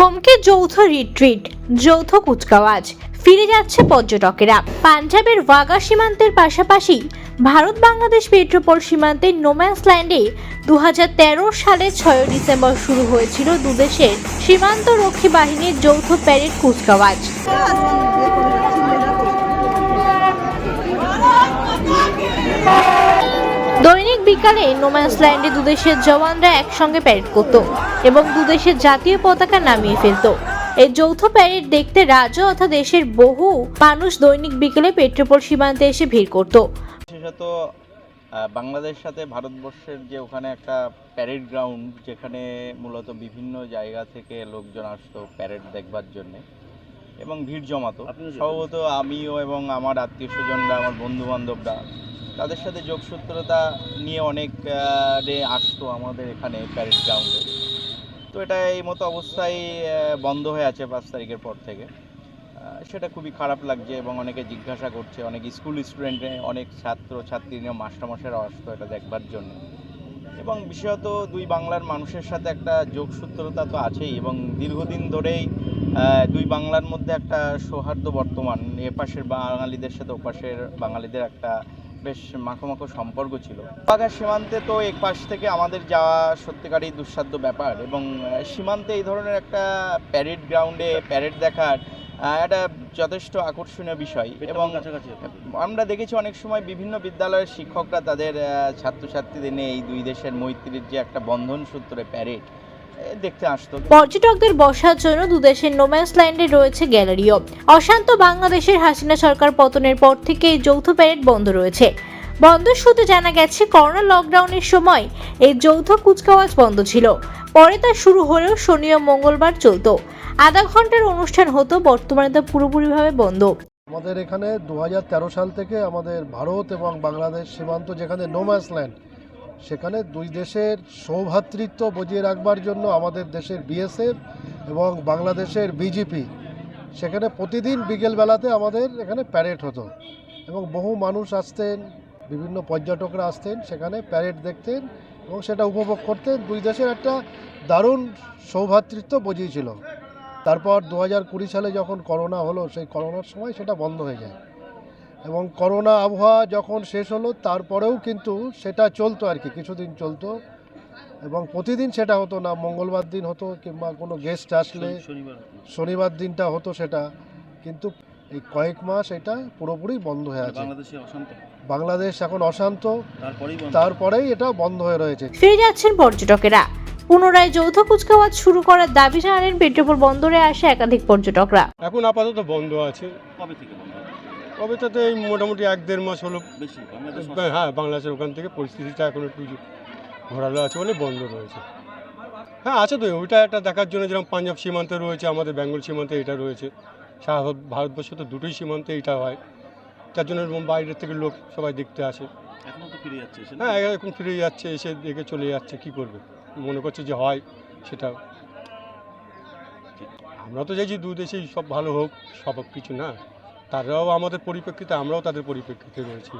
থমকে যৌথ রিট্রিট যৌথ কুচকাওয়াজ। ফিরে যাচ্ছে পর্যটকেরা। পাঞ্জাবের ওয়াগা সীমান্তের পাশাপাশি ভারত বাংলাদেশ পেট্রোপল সীমান্তের নোম্যান্স ল্যান্ডে দু হাজার তেরো সালের ছয় ডিসেম্বর শুরু হয়েছিল দুদেশের সীমান্ত রক্ষী বাহিনীর যৌথ প্যারেড কুচকাওয়াজ। দৈনিক বিকালে নোম্যান্স ল্যান্ডে দুদেশের জওয়ানরা একসঙ্গে প্যারেড করত এবং দুদেশের জাতীয় পতাকা নামিয়ে ফেলত। এই যৌথ প্যারেড দেখতে রাজ্য তথা দেশের বহু মানুষ দৈনিক বিকেলে পেট্রোপল সীমান্তে এসে ভিড় করত। বিশেষত আহ, বাংলাদেশের সাথে ভারতবর্ষের যে ওখানে একটা প্যারেড গ্রাউন্ড যেখানে মূলত বিভিন্ন জায়গা থেকে লোকজন আসতো প্যারেড দেখবার জন্য এবং ভিড় জমাতো। সম্ভবত আমিও এবং আমার আত্মীয় স্বজনরা আমার বন্ধু বান্ধবরা তাদের সাথে যোগসূত্রতা নিয়ে অনেক রে আসতো আমাদের এখানে প্যারেড গ্রাউন্ডে। তো এটা এই মতো অবস্থায় বন্ধ হয়ে আছে পাঁচ তারিখের পর থেকে। সেটা খুবই খারাপ লাগছে এবং অনেকে জিজ্ঞাসা করছে, অনেক স্কুল স্টুডেন্টে, অনেক ছাত্র, ছাত্রীরা, মাস্টারমশাইরা আসতো এটা দেখবার জন্য। এবং বিশেষত দুই বাংলার মানুষের সাথে একটা যোগসূত্রতা তো আছেই এবং দীর্ঘদিন ধরেই দুই বাংলার মধ্যে একটা সৌহার্দ্য বর্তমান। এপাশের বাঙালিদের সাথে ওপাশের বাঙালিদের একটা বেশ মাখো মাখো সম্পর্ক ছিল। বাঘা সীমান্তে তো এক পাশ থেকে আমাদের যাওয়া সত্যিকারই দুঃসাধ্য ব্যাপার এবং সীমান্তে এই ধরনের একটা প্যারেড গ্রাউন্ডে প্যারেড দেখার একটা যথেষ্ট আকর্ষণীয় বিষয় এবং এবং আমরা দেখেছি অনেক সময় বিভিন্ন বিদ্যালয়ের শিক্ষকরা তাদের ছাত্রছাত্রীদের নিয়ে এই দুই দেশের মৈত্রীর যে একটা বন্ধন সূত্রে প্যারেড দেখতে আসতো। পর্যটকদের বসার জন্য দুদেশের নোম্যান্স ল্যান্ডে রয়েছে গ্যালারিও অশান্ত বাংলাদেশের হাসিনা সরকার পতনের পর থেকে এই যৌথ প্যারেড বন্ধ রয়েছে। বন্ধ সূত্রে জানা গেছে করোনা লকডাউনের সময় এই যৌথ কুচকাওয়াজ বন্ধ ছিল। পরে তা শুরু হলেও শনি ও মঙ্গলবার চলত। আধা ঘণ্টার অনুষ্ঠান হতো বর্তমানে তা পুরোপুরিভাবে বন্ধ। আমাদের এখানে দু হাজার তেরো সাল থেকে আমাদের ভারত এবং বাংলাদেশ সীমান্ত যেখানে নোম্যান্স ল্যান্ড সেখানে দুই দেশের সৌভ্রাতৃত্ব বজিয়ে রাখবার জন্য আমাদের দেশের বিএসএফ এবং বাংলাদেশের বিজেপি, সেখানে প্রতিদিন বিকেলবেলাতে আমাদের এখানে প্যারেড হতো এবং বহু মানুষ আসতেন, বিভিন্ন পর্যটকরা আসতেন, সেখানে প্যারেড দেখতেন এবং সেটা উপভোগ করতেন। দুই দেশের একটা দারুণ সৌভ্রাতৃত্ব বজিয়েছিল। তারপর দু হাজার কুড়ি সালে যখন করোনা হলো, সেই করোনার সময় সেটা বন্ধ হয়ে যায়। এবং করোনা আবহাওয়া যখন শেষ হলো তারপরেও কিন্তু সেটা চলতো আর কি কিছুদিন চলতো। এবং প্রতিদিন সেটা হতো না মঙ্গলবার দিন হতো কিংবা কোনো গেস্ট আসলে শনিবার দিনটা হতো সেটা। কিন্তু এই কয়েক মাস এটা পুরোপুরি বন্ধ হয়ে আছে। বাংলাদেশ এখন অশান্ত। তারপরেই তারপরেই এটা বন্ধ হয়ে রয়েছে। ফিরে যাচ্ছেন পর্যটকেরা। পুনরায় যৌথ কুচকাওয়াজ শুরু করার দাবি জানালেন পেট্রোপল বন্দরে আসে একাধিক পর্যটকরা। এখন আপাতত বন্ধ আছে। কবে থেকে বন্ধ কবে তো এই মোটামুটি এক দেড় মাস হলো। বেশি হ্যাঁ বাংলাদেশের ওখান থেকে পরিস্থিতিটা এখন একটু ঘোরালো আছে বলে বন্ধ রয়েছে। হ্যাঁ আছে তো ওইটা একটা দেখার জন্য যেরকম পাঞ্জাব সীমান্তে রয়েছে আমাদের বেঙ্গল সীমান্তে এটা রয়েছে। সারা ভারতবর্ষে তো দুটোই সীমান্তে এটা হয়। তার জন্য এরকম বাইরের থেকে লোক সবাই দেখতে আসে। এখনও তো ফিরে যাচ্ছে না? হ্যাঁ এখন ফিরে যাচ্ছে এসে দেখে চলে যাচ্ছে কি করবে? মনে করছে যে হয়, সেটা আমরা তো চাইছি দু দেশেই সব ভালো হোক, সব কিছু না। তারাও আমাদের পরিপ্রেক্ষিতে, আমরাও তাদের পরিপ্রেক্ষিতে রয়েছি।